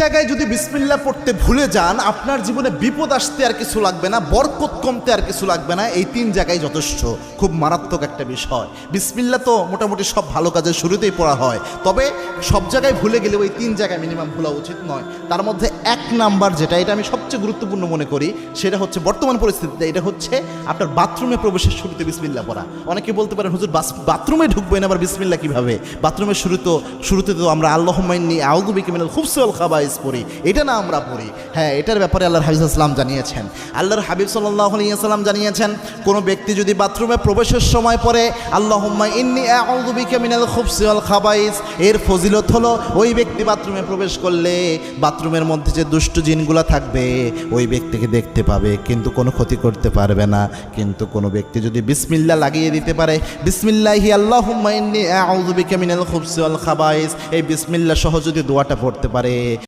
জায়গায় যদি বিসমিল্লা পড়তে ভুলে যান, আপনার জীবনে বিপদ আসতে আর কিছু লাগবে না, বরকত কমতে আর কিছু লাগবে না, এই তিন জায়গায় যথেষ্ট। খুব মারাত্মক একটা বিষয়। বিসমিল্লা তো মোটামুটি সব ভালো কাজের শুরুতেই পড়া হয়। তবে সব জায়গায় ভুলে গেলেও এই তিন জায়গায় মিনিমাম ভুলা উচিত নয়। তার মধ্যে এক নাম্বার যেটা, এটা আমি সবচেয়ে গুরুত্বপূর্ণ মনে করি, সেটা হচ্ছে বর্তমান পরিস্থিতিতে এটা হচ্ছে আপনার বাথরুমে প্রবেশের শুরুতে বিসমিল্লা পড়া। অনেকে বলতে পারেন, হুজুর বাথরুমে ঢুকবেন আবার বিসমিল্লা কীভাবে? বাথরুমের শুরু তো শুরুতে তো আমরা আল্লাহ মাইনি আউদুবিকে মিনাল খুবসল খাবাইস পড়ি, এটা না আমরা পড়ি। হ্যাঁ এটার ব্যাপারে আল্লাহর হাবিব সাল্লাম জানিয়েছেন। আল্লাহর হাবিব সাল্লাহ সাল্লাম জানিয়েছেন, কোনো ব্যক্তি যদি বাথরুমে প্রবেশের সময় পরে আল্লাহ ইন্নি আউদুবিকে খাবাইস, এর ফজিলত হলো ওই ব্যক্তি বাথরুমে প্রবেশ করলে বাথরুমের মধ্যে যে দুষ্ট জিনগুলো থাকবে, ওই ব্যক্তিকে দেখতে পাবে, কিন্তু কোনো ক্ষতি করতে পারবে না। কিন্তু কোনো ব্যক্তি যদি বিসমিল্লা লাগিয়ে দিতে পারে, বিসমিল্লাহি আল্লাহুম্মা ইন্নী আউযু বিকা মিনাল খাবাইস, এই বিসমিল্লা সহ যদি দোয়াটা পড়তে পারে